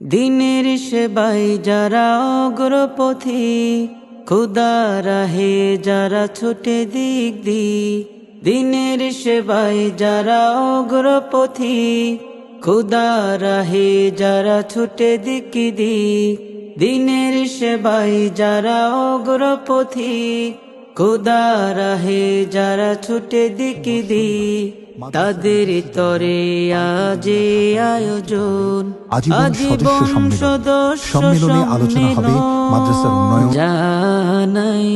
দিনের সেবাই যারা অগ্রপথি, খুদা রাহে যারা ছুটে দিক দি দিনের সেবাই যারা অগ্রপথি, খুদা রাহে যারা ছুটে দিক দি দিনের সেবাই যারা অগ্রপথি, খুদা রাহে যারা ছুটে দিক দি তাদের তরে আজে আয়োজন আজীবন সদস্য সম্মেলন। সম্মেলনে আলোচনা হবে মাদ্রাসার উন্নয়ন। জানাই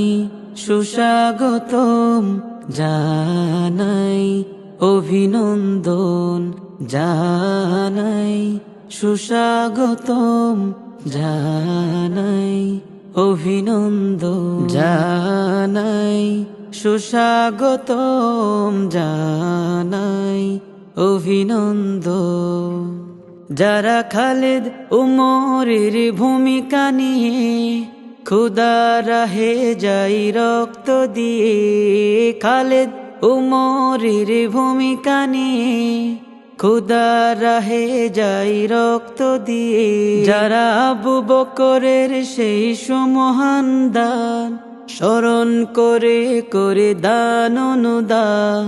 সুস্বাগতম জানাই অভিনন্দন জানাই সুস্বাগতম জানাই অভিনন্দন জানাই সুস্বাগতম জানাই অভিনন্দ যারা খালেদ উমরের ভূমিকা নিয়ে খুদা রাহে যাই রক্ত দিয়ে, খালেদ উমরের ভূমিকা নিয়ে খুদা রাহে যাই রক্ত দিয়ে, যারা আবু বকরের সেই সুমহান দান স্মরণ করে করে দান অনুদান।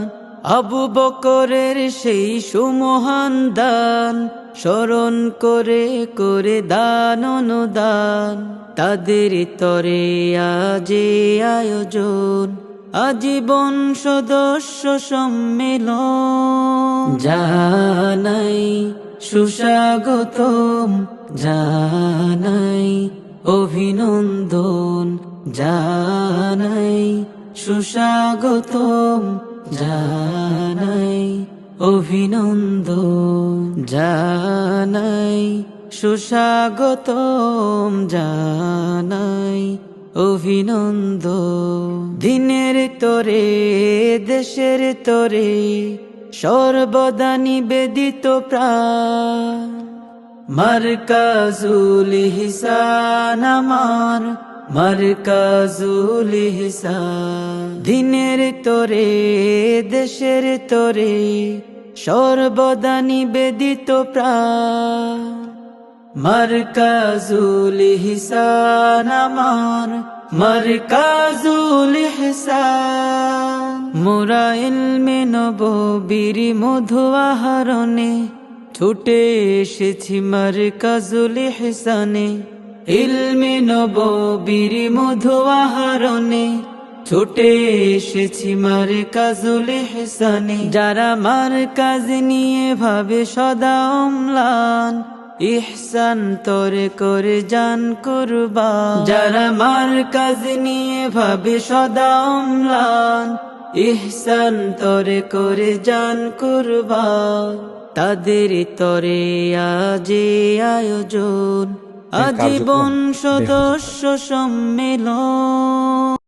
আবু বকরের সেই সুমহান দান, স্মরণ করে করে দান অনুদান। তাদের তরে আজে আয়োজন, আজীবন সদস্য সম্মেলন। জানাই সুস্বাগতম জানাই অভিনন্দন জানাই, সুস্বাগতম জানাই, অভিনন্দন জানাই, সুস্বাগতম জানাই অভিনন্দ দিনের তরে, দেশের তরে সর্বদা নিবেদিত প্রাণ। মার্কাজুল হিসান আমার, মার্কাজুল হিসান। দিনের তরে, দেশের তরে, সর্বদা নিবেদিত প্রাণ। মার্কাজুল হিসান আমার, মার্কাজুল হিসান। মোরা ইলমে মধু আহরণে ছুটে এসেছি মার মার্কাজুল হিসানে ইলমে নববীর মধু আহরণে ছুটে এসেছি মার কাজুল হেসানে যারা মার কাজ নিয়ে ভাবে সদা অম্লান। ইহসান তোরে করে জান করবা যারা মার কাজ নিয়ে ভাবে সদা অম্লান, ইহসান তোরে করে জান করবা তাদের তরে আজে আয়োজন। আজীবন সদস্য সম্মেলন।